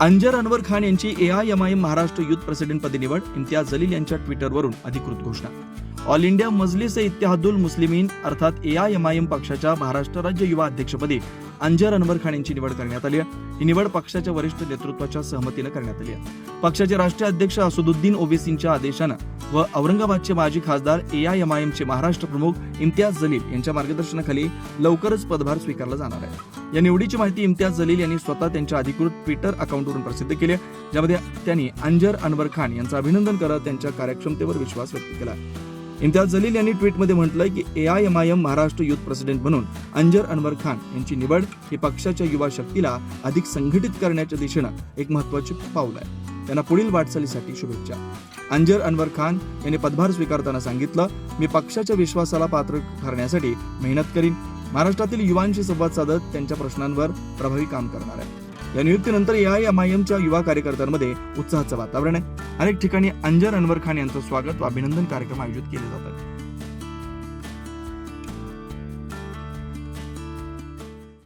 अंजर अनवर खान यांची एआयएमआयएम महाराष्ट्र युथ प्रेसिडेंटपदी निवड इम्तियाज जलील यांच्या ट्विटरवरून अधिकृत घोषणा. ऑल इंडिया मजलिस ए इत्तेहादुल मुस्लिमीन अर्थात एआयएमआयएम पक्षाच्या महाराष्ट्र राज्य युवा अध्यक्षपदी अंजर अनवर खान यांची निवड करण्यात आली आहे. ही निवड पक्षाच्या वरिष्ठ नेतृत्वाच्या सहमतीनं करण्यात आली आहे. पक्षाचे राष्ट्रीय अध्यक्ष असदुद्दीन ओवेसींच्या आदेशानं व औरंगाबादचे माजी खासदार एआयएमआयएमचे महाराष्ट्र प्रमुख इम्तियाज जलील यांच्या मार्गदर्शनाखाली लवकरच पदभार स्वीकारला जाणार आहे. या निवडीची माहिती इम्तियाज जलील यांनी स्वतः त्यांच्या अधिकृत ट्विटर अकाउंटवरून प्रसिद्ध केली आहे, ज्यामध्ये त्यांनी अंजर अनवर खान यांचं अभिनंदन करत त्यांच्या कार्यक्षमतेवर विश्वास व्यक्त केला इम्तियाज जलील यांनी ट्विटमध्ये म्हटलंय की एआयएमआयएम महाराष्ट्र युथ प्रेसिडेंट म्हणून अंजर अनवर खान यांची निवड ही पक्षाच्या युवा शक्तीला अधिक संघटित करण्याच्या दिशेनं एक महत्त्वाचे पाऊल आहे. त्यांना पुढील वाटचालीसाठी शुभेच्छा. अंजर अनवर खान यांनी पदभार स्वीकारताना सांगितलं मी पक्षाच्या विश्वासाला पात्र ठरण्यासाठी मेहनत करीन. महाराष्ट्रातील युवांशी संवाद साधत त्यांच्या प्रश्नांवर प्रभावी काम करणार आहे. या नियुक्तीनंतर एआयएमआयएमच्या युवा कार्यकर्त्यांमध्ये उत्साहाचं वातावरण आहे. अनेक ठिकाणी अंजर अनवर खान यांचं स्वागत व अभिनंदन कार्यक्रम आयोजित केले जातात.